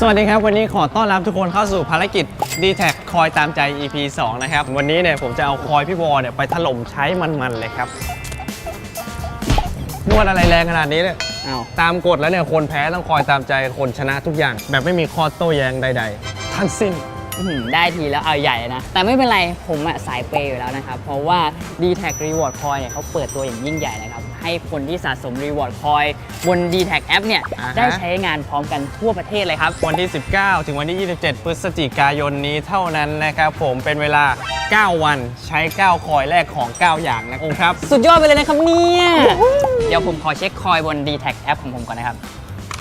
สวัสดีครับ วันนี้ขอต้อนรับทุกคนเข้าสู่ภารกิจ d t แทคอยตามใจ EP 2 นะครับ วันนี้เนี่ยผมจะเอาคอยพี่วอเนี่ยไปถล่มใช้มัน ๆ เลยครับ นวดอะไรแรงขนาดนี้เนี่ยอ้าวตามกฎแล้วเนี่ย คนแพ้ต้องคอยตามใจคนชนะทุกอย่าง แบบไม่มีข้อโต้แย้งใด ๆ ทั้งสิ้น อื้อหือได้ทีแล้วเอาใหญ่นะ แต่ไม่เป็นไรผมอะสายเปย์อยู่แล้วนะครับ เพราะว่า d t แท Reward Coin เนี่ยเขาเปิดตัวอย่างยิ่งใหญ่นะครับ ให้คนที่สะสม Reward Coin บน d t แท App เนี่ยอ่าฮะ ได้ใช้งานพร้อมกันทั่วประเทศเลยครับ วันที่ 19 ถึงวันที่ 27 พฤศจิกายนนี้เท่านั้นนะครับผมเป็นเวลา 9 วันใช้ 9 คอยแรกของ 9 อย่างนะครับ สุดยอดไปเลยนะครับเนี่ยเดี๋ยวผมขอเช็คคอยบน d t แท App ของผมก่อนนะครับ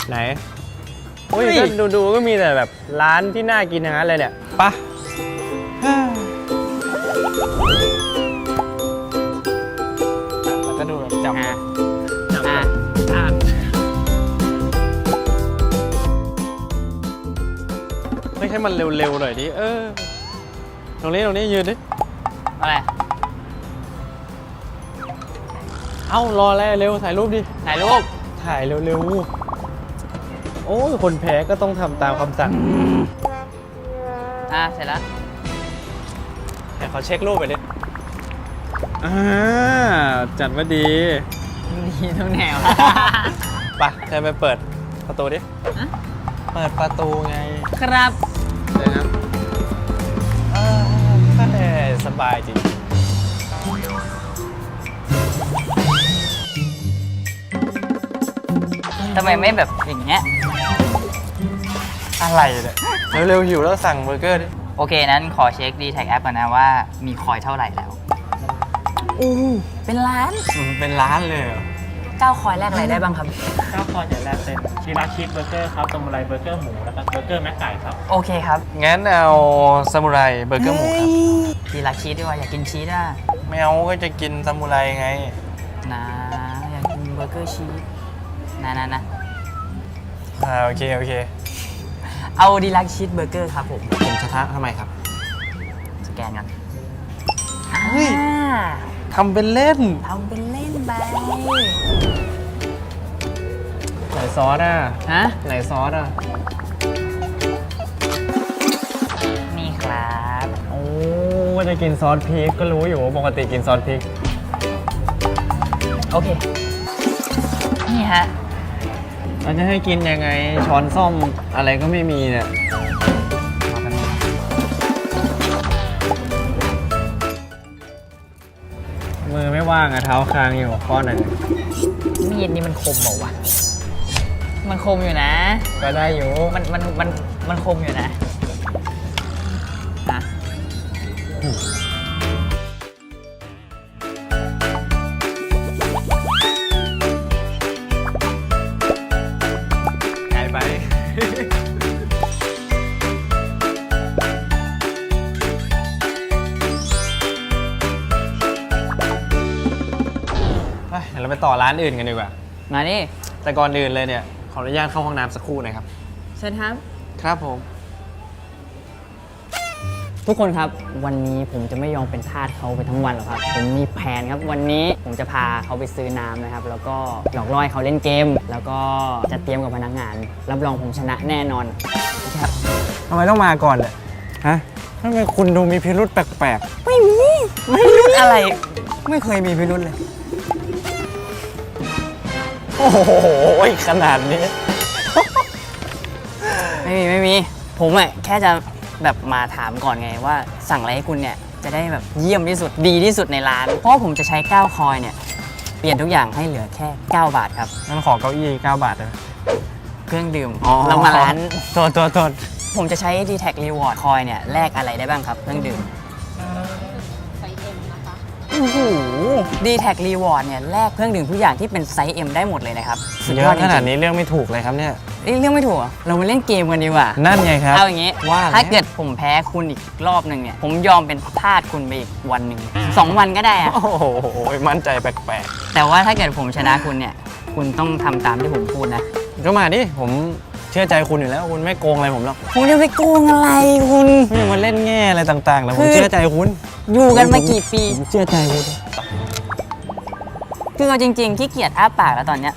ไหนอุ้ยเฮ้ยก็ดูดูๆก็มีแต่แบบร้านที่น่ากินทั้งนั้นเลยเนี่ยไปะ จับอ่าจับอ่าอ่านเฮ้ยให้มันเร็วๆหน่อยดิเออตรงนี้ตรงนี้ยืนดิอะไรเอ้ารอแล้วเร็วถ่ายรูปดิถ่ายรูปถ่ายเร็วๆโอ้ยคนแพ้ก็ต้องทำตามคำสั่งอ่าเสร็จแล้วแต่เขาเช็ครูปไปดิ อ่าจัดว่าดีนี่ทุกแนวไปเชิญไปเปิดประตูดิ ฮะ เปิดประตูไงครับเลยนะเออสบายจริง ทำไมไม่แบบอย่างเงี้ย อะไรเนี่ยเร็วๆหิวแล้วสั่งเบอร์เกอร์ดิ โอเคนั้นขอเช็ค d t แท App ก่อนนะว่ามีคอยเท่าไหร่แล้ว อู้เป็นล้านอืมเป็นร้านเลยเหรอ9คอยแรกอะไรได้บ้างครับ ข้าวคอยจะแรกเป็นชีราชีสเบอร์เกอร์ครับซามูไรเบอร์เกอร์หมูแล้วก็เบอร์เกอร์แม็กไก่ครับ โอเคครับงั้นเอาซามูไรเบอร์เกอร์หมูครับทีละชีสด้วยอยากกินชีสอะไม่เอาก็จะกินซามูไรไง นะอยากกินเบอร์เกอร์ชีสนะนะนะอ่าโอเคโอเคเอาดีลักชีสเบอร์เกอร์ครับผมผมชนะทำไมครับ สแกนกันเฮ้ยอ่า ทำเป็นเล่นทำเป็นเล่นไปไหนซอสอะฮะ ไหนซอสอะนี่ครับ โอ้ว่าจะกินซอสพริกก็รู้อยู่ว่าปกติกินซอสพริก โอเค นี่ฮะ เราจะให้กินยังไงช้อนซ่อมอะไรก็ไม่มีเนี่ย มือไม่ว่างอะเท้าคางอยู่ข้อหนึ่งมีดนี่มันคมเปล่าวะ มันคมอยู่นะ ก็ได้อยู่มันมันมันมันคมอยู่นะอะ ต่อร้านอื่นกันดีกว่า มาดิแต่ก่อนอื่นเลยเนี่ย ขออนุญาตเข้าห้องน้ำสักครู่นะครับ เชิญครับ ครับผม ทุกคนครับ วันนี้ผมจะไม่ยอมเป็นทาสเขาไปทั้งวันหรอกครับ ผมมีแผนครับ วันนี้ผมจะพาเขาไปซื้อน้ำนะครับ แล้วก็หลอกล่อให้เขาเล่นเกม แล้วก็จะเตรียมกับพนักงาน รับรองผมชนะแน่นอนครับ ทำไมต้องมาก่อนเลยฮะทำไมคุณดูมีพิรุษแปลกไม่มีไม่รู้อะไร ๆ ไม่เคยมีพิรุษเลย โอ้โหขนาดนี้ ไม่มีไม่มี ผมอะแค่จะแบบมาถามก่อนไงว่าสั่งอะไรให้คุณเนี่ย จะได้แบบเยี่ยมที่สุดดีที่สุดในร้าน เพราะผมจะใช้9คอยเนี่ย เปลี่ยนทุกอย่างให้เหลือแค่ 9 บาทครับ งั้นขอเก้าอี้9บาทเลยเครื่องดื่มเรามาร้าน โทษโทษโทษผมจะใช้ d t แท Reward คอยเนี่ยแลกอะไรได้บ้างครับเครื่องดื่ม โอ้โห d t แท Reward เนี่ยแลกเครื่องดื่มทุกอย่างที่เป็นไซส์ M ได้หมดเลยนะครับสุดเยยอดอะจขนาดริงนี้เรื่องไม่ถูกเลยครับเนี่ย ๆเอ้ยเรื่องไม่ถูกเหรอเรามาเล่นเกมกันดีกว่า นั่นไงครับ เอาอย่างงี้ ว่าแล้ว ถ้าเกิดผมแพ้คุณอีกรอบหนึ่งเนี่ย ผมยอมเป็นทาสคุณไปอีกวันหนึ่งสองวันก็ได้อะโอ้โหมั่นใจแปลกแต่ว่าถ้าเกิดผมชนะคุณเนี่ย คุณต้องทำตามที่ผมพูดนะ ๆ ก็มาดิผมเชื่อใจคุณอยู่แล้วคุณไม่โกงอะไรผมหรอกคุณจะไปโกงอะไรคุณ ไม่มาเล่นแง่อะไรต่างๆ แล้วผคืมอเชื่อใจคุณอยู่กันมากี่ปีผมเชื่อใจคุณคือเอาจริงๆขี้เกียจอ้าปากแล้วตอนเนี้ย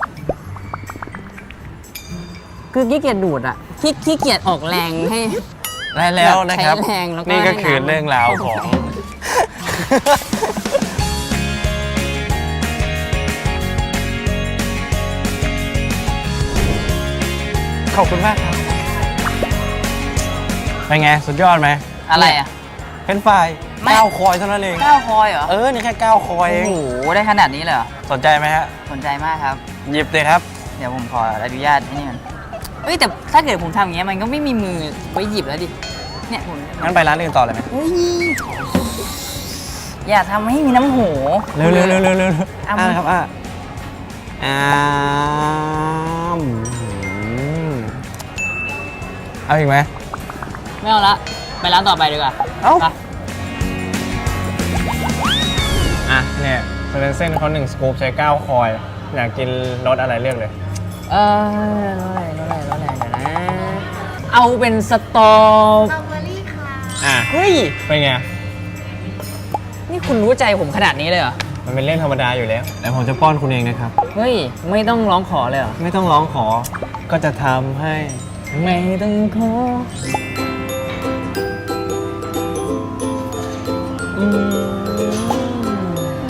คือขี้เกียจดูดอะขี้ขี้เกียจออกแรงให้ ได้แล้วนะครับ ใช้แรงแล้วก็นี่ก็คือให้น้ำเรื่องราวของ ขอบคุณมากครับเป็นไง สุดยอดไหมอะไรอะเป็นไฟล์ไม่ เก้าคอยเท่านั้นเอง ก้าวคอยเหรอ เออ นี่แค่เก้าคอยเองโอ้โห ได้ขนาดนี้เลยเหรอ สนใจไหมฮะ สนใจมากครับ หยิบเลยครับ เดี๋ยวผมขออนุญาตนี่มันเอ้ยแต่ถ้าเกิดผมทำอย่างเงี้ยมันก็ไม่มีมือไว้หยิบแล้วดิ เนี่ยผมงั้นไปร้านอื่นต่อเลยไหมเฮ้ยอย่าทำให้มีน้ำหู เร็วเร็วเร็วเร็วเร็วเอาอ่าครับอ่าอ้าม เอาอีกไหม ไม่เอาละ ไปร้านต่อไปดีกว่าเอ้า ไปอะเนี่ยเซเลนเซนเขาหนึ่งสกู๊ปใช้เก้าคอย อยากกินรสอะไรเลือกเลย เออรสอะไรรสอะไรรสอะไรเดี๋ยวนะ เอาเป็นสตอสตรอเบอรี่ค่ะอะ เฮ้ย เป็นไง นี่คุณรู้ใจผมขนาดนี้เลยเหรอ มันเป็นเรื่องธรรมดาอยู่แล้ว แต่ผมจะป้อนคุณเองนะครับ เฮ้ย ไม่ต้องร้องขอเลยเหรอ ไม่ต้องร้องขอ ก็จะทำให้ ไม่ต้องขออืม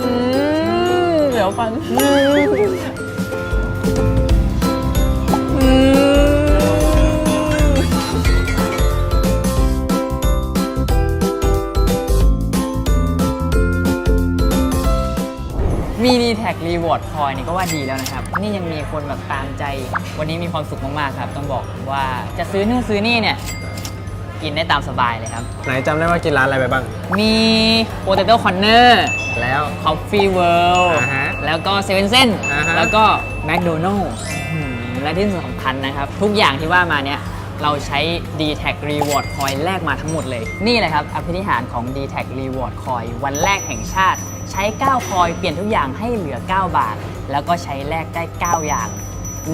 อืม เดี๋ยวฟัง ท็กรีวอร์ดคอยนี่ก็ว่าดีแล้วนะครับ นี่ยังมีคนแบบตามใจ วันนี้มีความสุขมากๆครับ ต้องบอกว่าจะซื้อนู่นซื้อนี่เนี่ย กินได้ตามสบายเลยครับ ไหนจำได้ว่ากินร้านอะไรไปบ้าง มี Potato Corner แล้ว Coffee World อ่าฮะแล้วก็ Seven Sen อ่าฮะ แล้วก็ McDonald อืมและที่สำคัญนะครับ ทุกอย่างที่ว่ามาเนี่ย เราใช้ d t a g Reward Coin แลกมาทั้งหมดเลย นี่เลยครับอภินิหารของ d t a g Reward Coin วันแรกแห่งชาติ ใช้ 9 คอยเปลี่ยนทุกอย่างให้เหลือ 9 บาท แล้วก็ใช้แลกได้ 9 อย่าง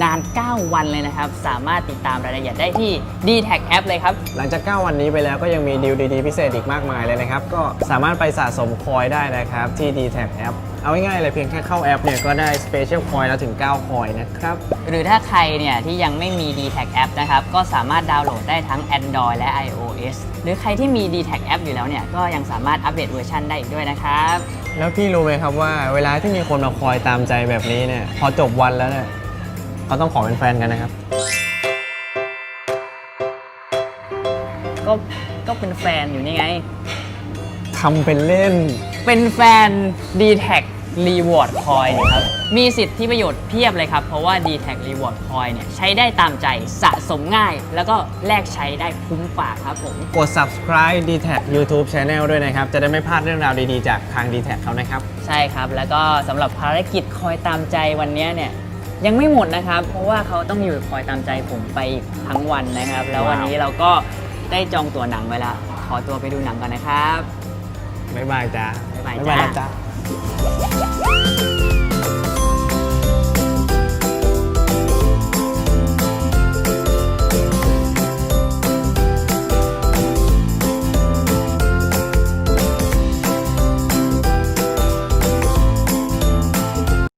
นาน 9 วันเลยนะครับ สามารถติดตามรายละเอียดได้ที่ d t a g App เลยครับ หลังจาก 9 วันนี้ไปแล้วก็ยังมีดีลดีๆ พิเศษอีกมากมายเลยนะครับ ก็สามารถไปสะสมคอยได้นะครับที่ d t a g App เอาง่ายๆเลยเพียงแค่เข้าแอปเนี่ยก็ได้ Special Coin แล้วถึง 9 คอยนะครับ หรือถ้าใครเนี่ยที่ยังไม่มี d t a g App นะครับ ก็สามารถดาวน์โหลดได้ทั้ง Android และ iOS หรือใครที่มี d t a g App อยู่แล้วเนี่ยก็ยังสามารถอัปเดตเวอร์ชันได้อีกด้วยนะครับแล้วพี่รู้ไหมครับว่าเวลาที่มีคนมาคอยตามใจแบบนี้เนี่ยพอจบวันแล้วเนี่ย เขาต้องขอเป็นแฟนกันนะครับ ก็ก็เป็นแฟนอยู่นี่ไง ทำเป็นเล่น เป็นแฟน d t a g Reward Coin ครับ มีสิทธิประโยชน์เพียบเลยครับ เพราะว่า d t a g Reward Coin เนี่ยใช้ได้ตามใจสะสมง่าย แล้วก็แลกใช้ได้คุ้มปากครับผม กด subscribe d t a g YouTube Channel ด้วยนะครับ จะได้ไม่พลาดเรื่องราวดีๆ จากทาง d t a g เขานะครับ ใช่ครับ แล้วก็สำหรับภารกิจคอยตามใจวันนี้เนี่ย ยังไม่หมดนะครับ เพราะว่าเขาต้องอยู่คอยตามใจผมไปทั้งวันนะครับ แล้ววันนี้เราก็ได้จองตั๋วหนังไว้แล้วขอตัวไปดูหนังก่อนนะครับ บ๊ายบายจ้าบ๊ายบายบ๊ายบายจ้านะจ้า